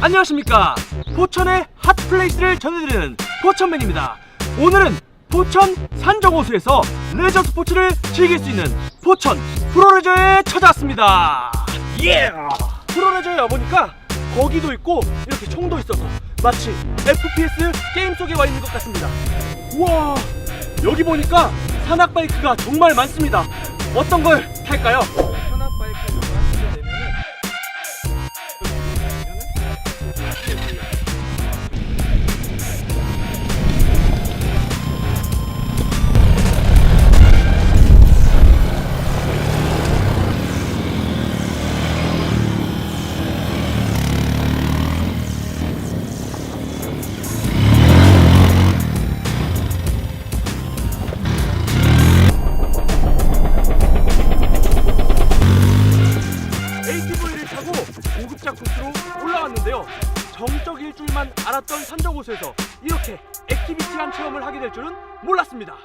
안녕하십니까? 포천의 핫플레이스를 전해드리는 포천맨입니다. 오늘은 포천 산정호수에서 레저 스포츠를 즐길 수 있는 포천 프로레저에 찾아왔습니다. 예! 프로레저에 와보니까 거기도 있고 이렇게 총도 있어서 마치 FPS 게임 속에 와 있는 것 같습니다. 우와 여기 보니까 산악 바이크가 정말 많습니다. 어떤 걸 탈까요? Everywhere. 정적 일줄만 알았던 산정호수에서 이렇게 액티비티한 체험을 하게 될 줄은 몰랐습니다.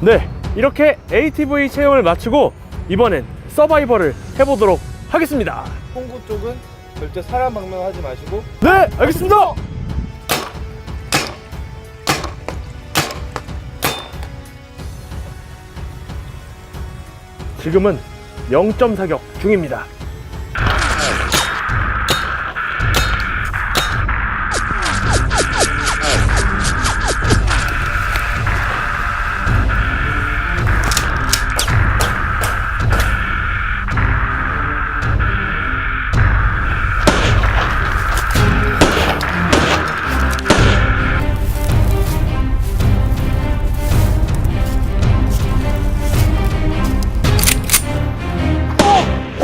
네, 이렇게 ATV 체험을 마치고 이번엔 서바이벌을 해보도록 하겠습니다. 홍구 쪽은 절대 사람 방문하지 마시고 네, 알겠습니다. 지금은 0점 사격 중입니다.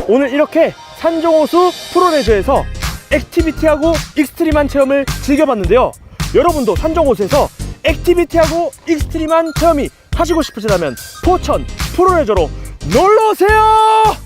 오늘 이렇게 산정호수 프로레저에서 액티비티하고 익스트림한 체험을 즐겨봤는데요. 여러분도 산정호수에서 액티비티하고 익스트림한 체험이 하시고 싶으시다면 포천 프로레저로 놀러 오세요!